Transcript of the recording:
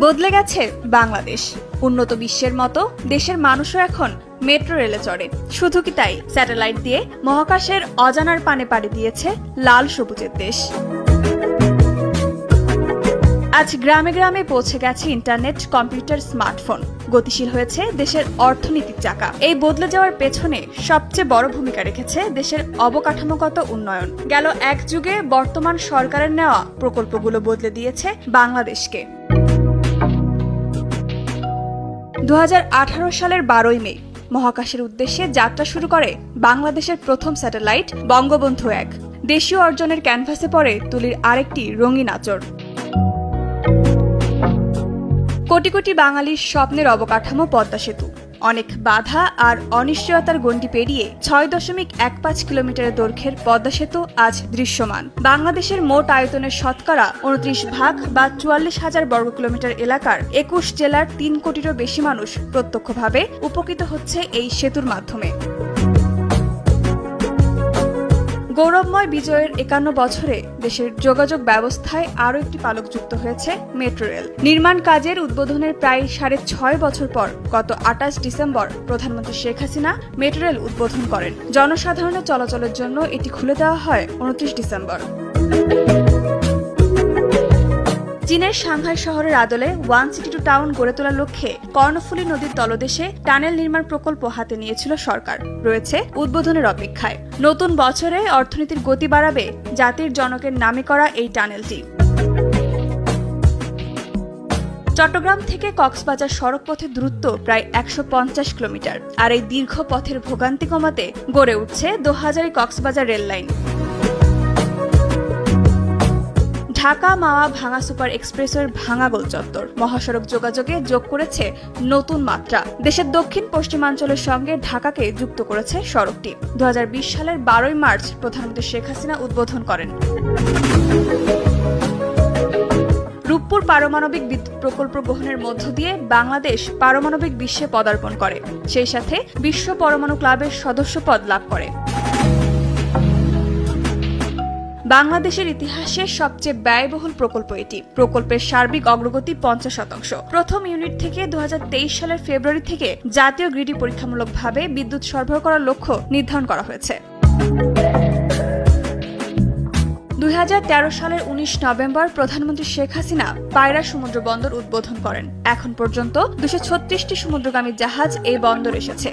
বদলে গেছে বাংলাদেশ। উন্নত বিশ্বের মতো দেশের মানুষও এখন মেট্রো রেলে চড়ে। শুধু কি তাই? স্যাটেলাইট দিয়ে মহাকাশের অজানার পানে পাড়ি দিয়েছে লাল সবুজের দেশ। আজ গ্রামে গ্রামে পৌঁছে গেছে ইন্টারনেট, কম্পিউটার, স্মার্টফোন। গতিশীল হয়েছে দেশের অর্থনীতির চাকা। এই বদলে যাওয়ার পেছনে সবচেয়ে বড় ভূমিকা রেখেছে দেশের অবকাঠামোগত উন্নয়ন। গেল এক যুগে বর্তমান সরকারের নেওয়া প্রকল্পগুলো বদলে দিয়েছে বাংলাদেশকে। দু হাজার আঠারো সালের বারোই মে, মহাকাশের উদ্দেশ্যে যাত্রা শুরু করে বাংলাদেশের প্রথম স্যাটেলাইট বঙ্গবন্ধু এক। দেশীয় অর্জনের ক্যানভাসে পড়ে তুলির আরেকটি রঙিন আচর। কোটি কোটি বাঙালির স্বপ্নের অবকাঠামো পদ্মা সেতু। অনেক বাধা আর অনিশ্চয়তার গণ্ডি পেরিয়ে ছয় দশমিক এক পাঁচ কিলোমিটারের দৈর্ঘ্যের পদ্মা সেতু আজ দৃশ্যমান। বাংলাদেশের মোট আয়তনের শতকরা উনত্রিশ ভাগ বা চুয়াল্লিশ হাজার বর্গ কিলোমিটার এলাকার একুশ জেলার তিন কোটিরও বেশি মানুষ প্রত্যক্ষভাবে উপকৃত হচ্ছে এই সেতুর মাধ্যমে। গৌরবময় বিজয়ের একান্ন বছরে দেশের যোগাযোগ ব্যবস্থায় আরও একটি পালক যুক্ত হয়েছে মেট্রো রেল। নির্মাণ কাজের উদ্বোধনের প্রায় সাড়ে ছয় বছর পর গত আটাশ ডিসেম্বর প্রধানমন্ত্রী শেখ হাসিনা মেট্রো রেল উদ্বোধন করেন। জনসাধারণের চলাচলের জন্য এটি খুলে দেওয়া হয় উনত্রিশ ডিসেম্বর। চীনের সাংহাই শহরের আদলে ওয়ান সিটি টু টাউন গড়ে তোলার লক্ষ্যে কর্ণফুলী নদীর তলদেশে টানেল নির্মাণ প্রকল্প হাতে নিয়েছিল সরকার। রয়েছে উদ্বোধনের অপেক্ষায়। নতুন বছরে অর্থনীতির গতি বাড়াবে জাতির জনকের নামে করা এই টানেলটি। চট্টগ্রাম থেকে কক্সবাজার সড়ক পথের দূরত্ব প্রায় একশো পঞ্চাশ কিলোমিটার। আর এই দীর্ঘ পথের ভোগান্তি কমাতে গড়ে উঠছে Dohazari Cox's Bazar rail line Dhaka Mawa Bhanga super এক্সপ্রেসওয়ের ভাঙা গোল চত্বর। মহাসড়ক যোগাযোগে যোগ করেছে নতুন মাত্রা। দেশের দক্ষিণ পশ্চিমাঞ্চলের সঙ্গে ঢাকাকে যুক্ত করেছে সড়কটি দু হাজার বিশ সালের বারোই মার্চ প্রধানমন্ত্রী শেখ হাসিনা উদ্বোধন করেন। রূপপুর পারমাণবিক বিদ্যুৎ প্রকল্প গ্রহণের মধ্য দিয়ে বাংলাদেশ পারমাণবিক বিশ্বে পদার্পণ করে। সেই সাথে বিশ্ব পরমাণু ক্লাবের সদস্যপদ লাভ করে। বাংলাদেশের ইতিহাসে সবচেয়ে ব্যয়বহুল প্রকল্প এটি। প্রকল্পের সার্বিক অগ্রগতি পঞ্চাশ শতাংশ। প্রথম ইউনিট থেকে দু হাজার তেইশ সালের ফেব্রুয়ারি থেকে জাতীয় গ্রিডি পরীক্ষামূলকভাবে বিদ্যুৎ সরবরাহ করার লক্ষ্য নির্ধারণ করা হয়েছে। দু হাজার তেরো সালের উনিশ নভেম্বর প্রধানমন্ত্রী শেখ হাসিনা পায়রা সমুদ্র বন্দর উদ্বোধন করেন। এখন পর্যন্ত দুশো সমুদ্রগামী জাহাজ এই বন্দর এসেছে।